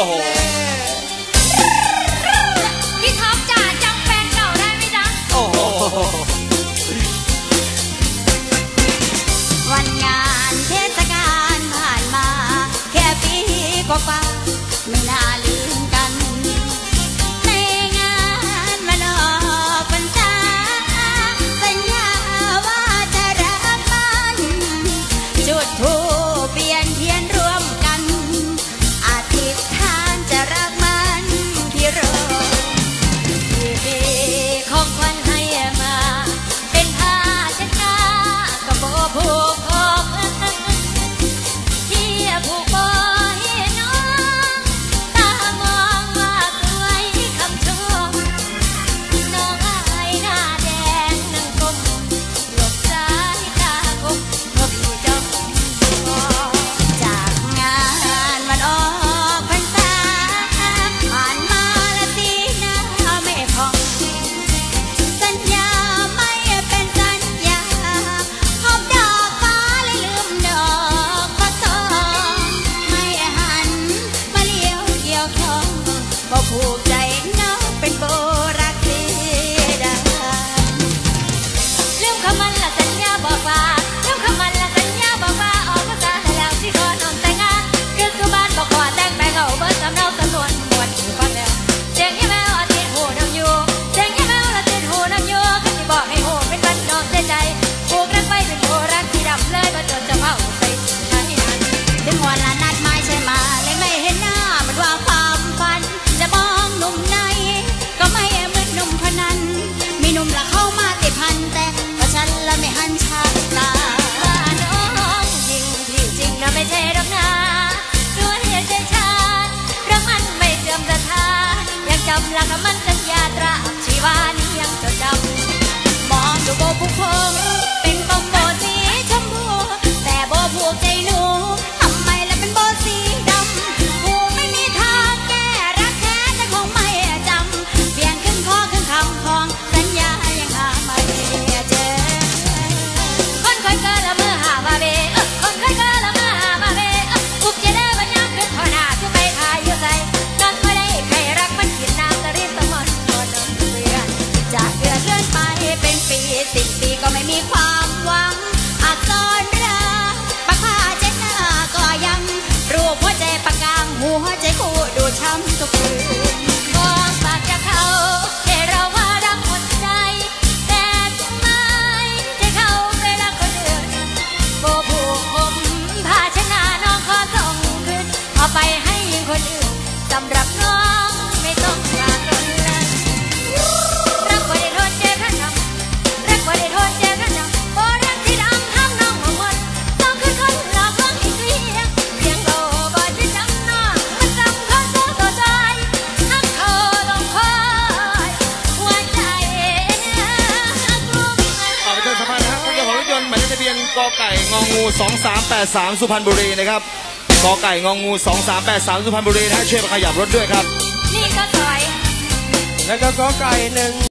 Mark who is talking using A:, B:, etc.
A: อ้โห
B: พี่ท็อปจ๋าจำแฟนเก่าได้ไหมจ๊ะ
A: โอ้โห
B: วันงานเทศกาลผ่านมา แค่ปีกว่าไม่นาน ทองบ่ผูกใจเงาเป็นโบ มีความหวังอักษรราปาาเช็นาก็ยังรูปหัวใจปากกางหัวใจคู่ดูช้ำทุกคืนบอปากจะเขาให้เราว่ารักหมดใจ แต่ทำไมจเขาไปรักคนอื่นโบผูกผมผ้าชน้น้องขอส่งคืนเอาไปให้คนอื่นสำหรับน้อง กอ
A: ไก่งองู 2383 สุพรรณบุรีนะครับกอไก่งองู 2383 สุพรรณบุรีนะเชฟขยับรถด้วยครับ
B: นี่ก็สอย
C: แล้วก็กอไก่หนึ่ง